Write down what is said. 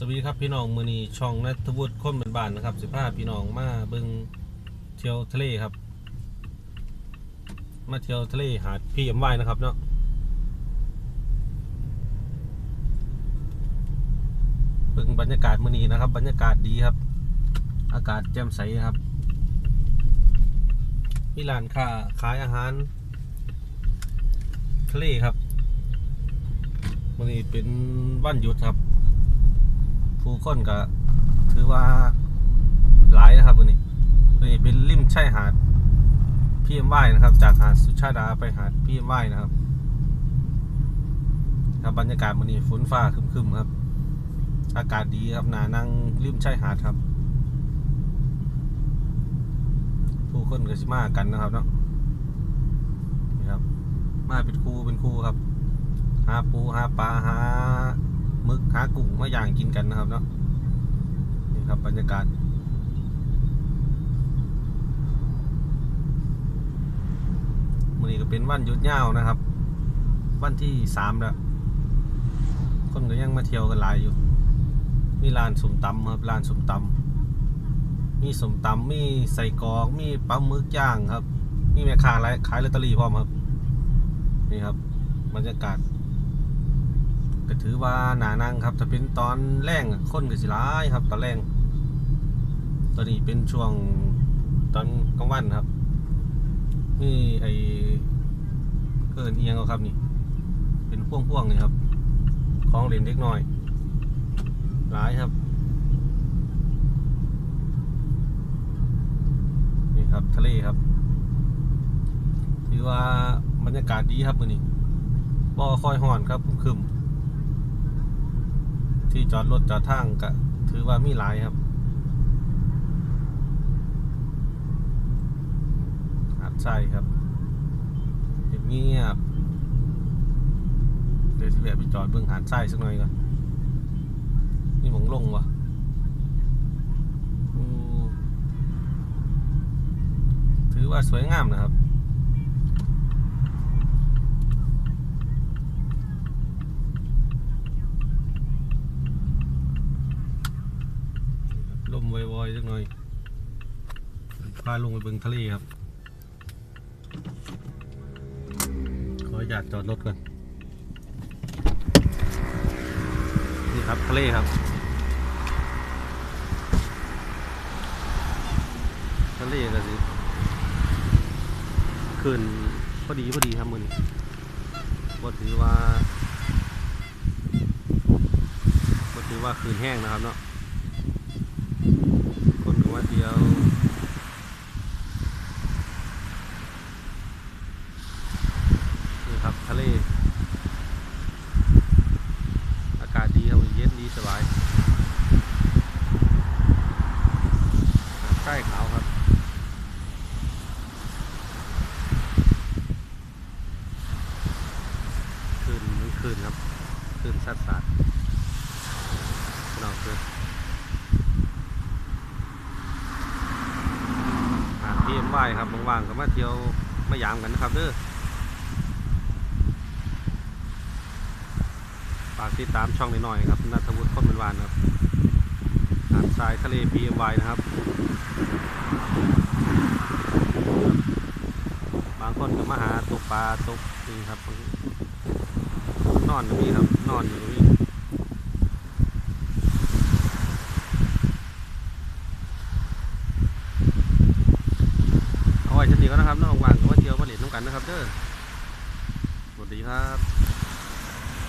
สวัสดีครับพี่น้องมือนีช่องนัทวุฒิค้นเป็นบ้านนะครับสิพาพี่น้องมาเบิงเที่ยวทะเลครับ มาเที่ยวทะเลหาดพี่เอ็มไว้นะครับเนาะเบิงบรรยากาศมือนีนะครับ บรรยากาศดีครับ อากาศแจ่มใสครับมีร้านค้าขายอาหาร ทะเลครับมือนีเป็นวันหยุดครับ ผู้คนก็ถือว่าหลายนะครับวันนี้วันนี้เป็นริมชายหาดพีเอ็มวนะครับ จากหาดสุชาดาไปหาดพีเอ็มวนะครับครับบรรยากาศวันนี้ฝนฟ้าคึมๆครับ อากาศดีครับนานั่งริมชายหาดครับ ผู้คนก็สิมากันนะครับเนาะนี่ครับ มาเป็นคู่เป็นคู่ครับหาปูหาปลาหา มึกหากุ้งมาย่างกินกันนะครับเนาะนี่ครับบรรยากาศวันนี้ก็เป็นวันหยุดยาวนะครับ วันที่สามแล้ว คนก็ยังมาเที่ยวกันหลายอยู่ มีร้านสมตำครับร้านสมตำมีสมตำมีใส่กรอกมีปลาหมึกย่างครับ มีแม่ค้าขายลอตเตอรี่พร้อมครับ นี่ครับบรรยากาศ ก็ถือว่าหนานั่งครับ ถ้าเป็นตอนแรงอะคนก็สิร้ายครับ ตอนแรงตอนนี้เป็นช่วงตอนกลางวันครับนี่ไอเกินเอียงเอาครับนี่ เป็นพ่วงพ่วงๆนี่ครับของเล่นเล็กน้อยร้ายครับนี่ครับทะเลครับถือว่าบรรยากาศดีครับมือนี้บ่ค่อยห่อนครับคึมๆ ที่จอดรถจอดทางก็ถือว่ามีหลายครับหาดทรายครับเงียบเดี๋ยวสิแวะไปจอดเบิ่งหาดทรายสักหน่อยก่อนนี่มองลงวะถือว่าสวยงามนะครับ ลม วอยๆสักหน่อยพาลงไปเบิงทะเลครับ ขออยากจอดรถก่อน นี่ครับทะเลครับทะเลก็สิขึ้นพอดีพอดีครับมือนี้บ่ถือว่าบ่ถือว่าคืนแห้งนะครับเนาะ เที่ยวนี่ครับทะเล อากาศดีครับเย็นดีสบายใต้ขาวครับคืนมันคืนครับคืนสัดสัดนอกคืน หาดพีเอ็มว ครับว่างๆก็มาเที่ยวมายามกันนะครับเด้อฝากติดตามช่องหน่อยๆครับนัทวุฒิคนเป็นวานครับหาดทรายทะเลพีเอ็มวนะครับ บางคนก็มาหาตกปลาตกนี่ครับนอนอยู่นี่ครับ นอนอยู่นี่ จำนี้ก็นะครับน้องวางก็มาเที่ยวมาเล่นน้ำกันนะครับเด้อสวัสดีครับ